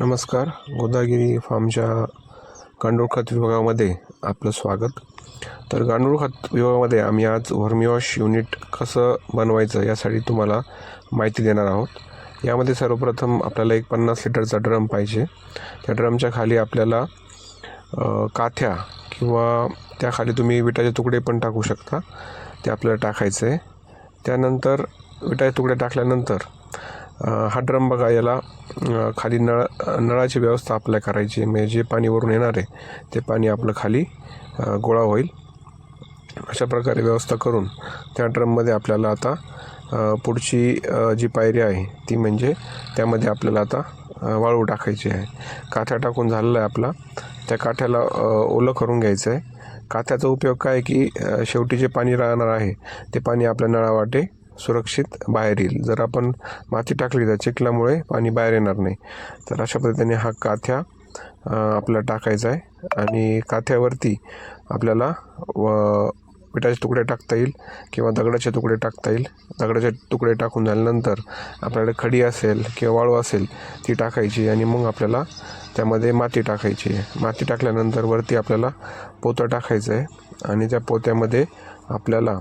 नमस्कार. गोदागिरी फार्मच्या गांडूळ खत विभागामध्ये आपलं स्वागत. तर गांडूळ खत विभागामध्ये आम्ही आज व्हर्मिवॉश युनिट कसं बनवायचं यासाठी तुम्हाला माहिती देणार आहोत. यामध्ये सर्वप्रथम आपल्याला एक पन्नास लिटरचा ड्रम पाहिजे. त्या ड्रमच्या खाली आपल्याला काथ्या किंवा त्याखाली तुम्ही विटाचे तुकडे पण टाकू शकता. ते आपल्याला टाकायचं. आहे त्यानंतर विटाचे तुकडे टाकल्यानंतर हा ड्रम बघा याला खाली नळ नळाची व्यवस्था आपल्या करायची आहे. म्हणजे जे पाणी वरून येणार आहे ते पाणी आपलं खाली गोळा होईल. अशा प्रकारे व्यवस्था करून त्या ड्रममध्ये आपल्याला आता पुढची जी पायरी आहे ती म्हणजे त्यामध्ये आपल्याला आता वाळू टाकायची आहे. काथ्या टाकून झालेला आहे आपला. त्या काठ्याला ओलं करून घ्यायचं आहे. काथ्याचा उपयोग काय आहे की शेवटी जे पाणी राहणार आहे ते पाणी आपल्या नळावाटे सुरक्षित बाहेर येईल. जर आपण माती टाकली तर चिखलामुळे पाणी बाहेर येणार नाही. तर अशा पद्धतीने हा काथ्या आपला आपल्याला टाकायचा आहे आणि काथ्यावरती आपल्याला व पिठाचे तुकडे टाकता येईल किंवा दगडाचे तुकडे टाकता येईल. दगडाचे तुकडे टाकून झाल्यानंतर आपल्याकडे खडी असेल किंवा वाळू असेल ती टाकायची आणि मग आपल्याला त्यामध्ये माती टाकायची आहे. माती टाकल्यानंतर वरती आपल्याला पोतं टाकायचं आहे आणि त्या पोत्यामध्ये आपल्याला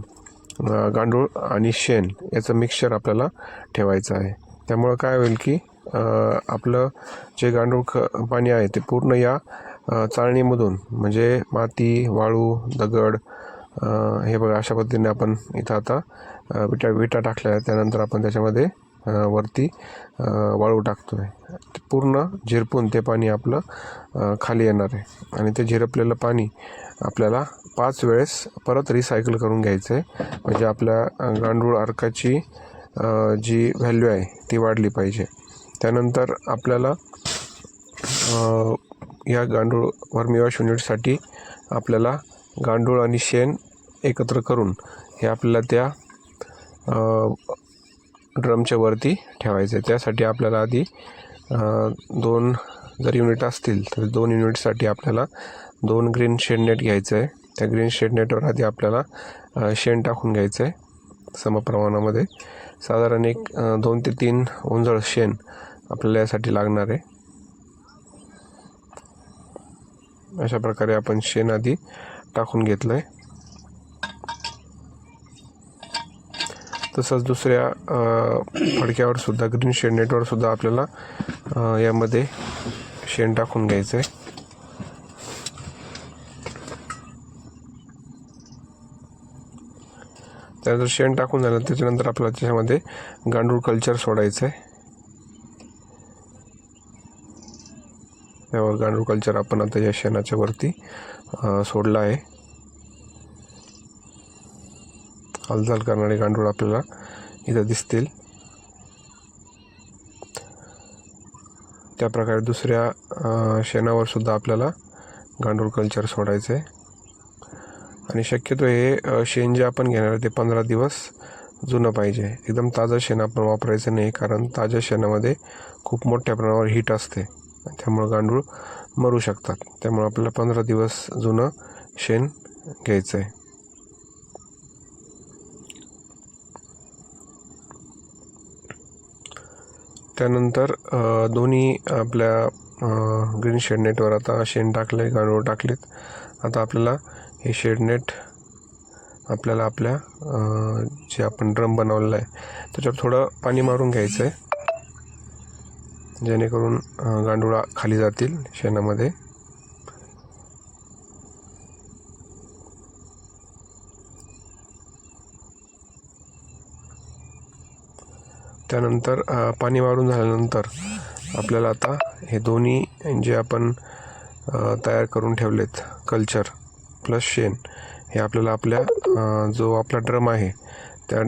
गांडूळ आणि शेण याचं मिक्सचर आपल्याला ठेवायचं आहे. त्यामुळं काय होईल की आपलं जे गांडूळ ख पाणी आहे ते पूर्ण या चाळणीमधून म्हणजे माती वाळू दगड हे बघा अशा पद्धतीने आपण इथं आता विटा विटा टाकल्या त्यानंतर आपण त्याच्यामध्ये वरती वाळू टाकतो आहे पूर्ण झिरपून ते पाणी आपलं खाली येणार आहे. आणि ते झिरपलेलं पाणी आपल्याला पाच वेळेस परत रिसायकल करून घ्यायचं आहे म्हणजे आपल्या गांडूळ अर्काची जी व्हॅल्यू आहे ती वाढली पाहिजे. त्यानंतर आपल्याला या गांडूळ वर्मिवॉश युनिटसाठी आपल्याला गांडूळ आणि शेण एकत्र करून हे आपल्याला त्या ड्रमच्या वरती ठेवायचं. आहे त्यासाठी आपल्याला आधी दोन जर युनिट असतील तर दोन युनिटसाठी आपल्याला दोन ग्रीन शेड नेट घ्यायचं आहे. त्या ग्रीन शेड नेटवर आधी आपल्याला शेण टाकून घ्यायचं आहे समप्रमाणामध्ये साधारण एक दोन ते तीन उंजळ शेण आपल्याला यासाठी लागणार आहे. अशा प्रकारे आपण शेण आधी टाकून घेतलं आहे तसंच दुसऱ्या फडक्यावर सुद्धा ग्रीन शेड नेटवर सुद्धा आपल्याला यामध्ये शेण टाकून घ्यायचं आहे त्यानंतर शेण टाकून झालं त्याच्यानंतर आपल्याला त्याच्यामध्ये गांडूळ कल्चर सोडायचं आहे त्यावर गांडूळ कल्चर आपण आता या शेणाच्या वरती सोडलं आहे. हालचाल करणारे गांडूळ आपल्याला इथं दिसतील. त्या प्रकारे दुसऱ्या शेणावर सुद्धा आपल्याला गांडूळ कल्चर सोडायचं आहे आणि शक्यतो हे शेण जे आपण घेणार आहे ते पंधरा दिवस जुनं पाहिजे. एकदम ताजं शेण आपण वापरायचं नाही कारण ताज्या शेणामध्ये खूप मोठ्या प्रमाणावर हीट असते. त्यामुळं गांडूळ मरू शकतात. त्यामुळं आपल्याला पंधरा दिवस जुनं शेण घ्यायचं आहे त्यानंतर दोन्ही आपल्या ग्रीन शेड नेटवर आता शेण टाकलं आहे गांडूळ टाकलेत. आता आपल्याला हे शेड नेट आपल्याला आपल्या जे आपण ड्रम बनवलेला आहे त्याच्यावर थोडं पाणी मारून घ्यायचं आहे जेणेकरून अ, गांडूळ खाली जातील शेणामध्ये. त्यानंतर पाणी मारून झाल्यानंतर आपल्याला आता हे दोन्ही जे आपण तयार करून ठेवलेत कल्चर प्लस शेण हे आपल्याला आपल्या जो आपला ड्रम आहे त्या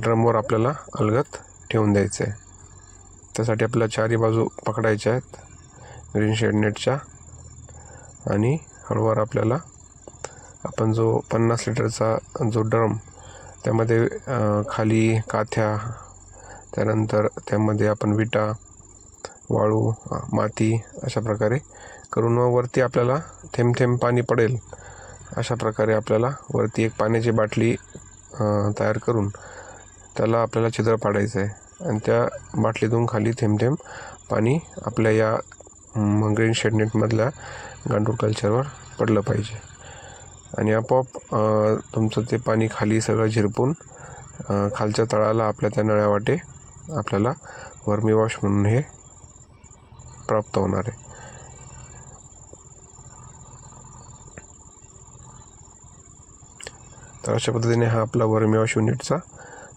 ड्रमवर आपल्याला अलगत ठेवून द्यायचं आहे. त्यासाठी आपल्याला चारी बाजू पकडायच्या आहेत ग्रीन शेड नेटच्या आणि हळूवार आपल्याला आपण जो पन्नास लिटरचा जो ड्रम त्यामध्ये खाली काथ्या त्यानंतर त्यामध्ये आपण विटा वाळू माती अशा प्रकारे करून मग वरती आपल्याला थेंब थेंब पाणी पडेल. अशा प्रकारे आपल्याला वरती एक पाण्याची बाटली तयार करून त्याला आपल्याला छिद्र पाडायचं आहे आणि त्या बाटलीतून खाली थेंब थेंब पाणी आपल्या या ग्रीन शेडनेटमधल्या गांडूळ कल्चरवर पडलं पाहिजे. आणि आपोआप तुमचं ते पाणी खाली सगळं झिरपून खालच्या तळाला आपल्या त्या नळ्या वाटे आपल्याला वर्मी वॉश म्हणून हे प्राप्त होणार आहे. तर अशा पद्धतीने हा आपला वर्मिवॉश युनिटचा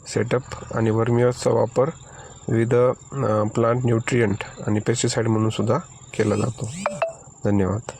सेटअप आणि वर्मिवॉशचा वापर विविध प्लांट न्यूट्रियंट आणि पेस्टिसाईड म्हणून सुद्धा केला जातो. धन्यवाद.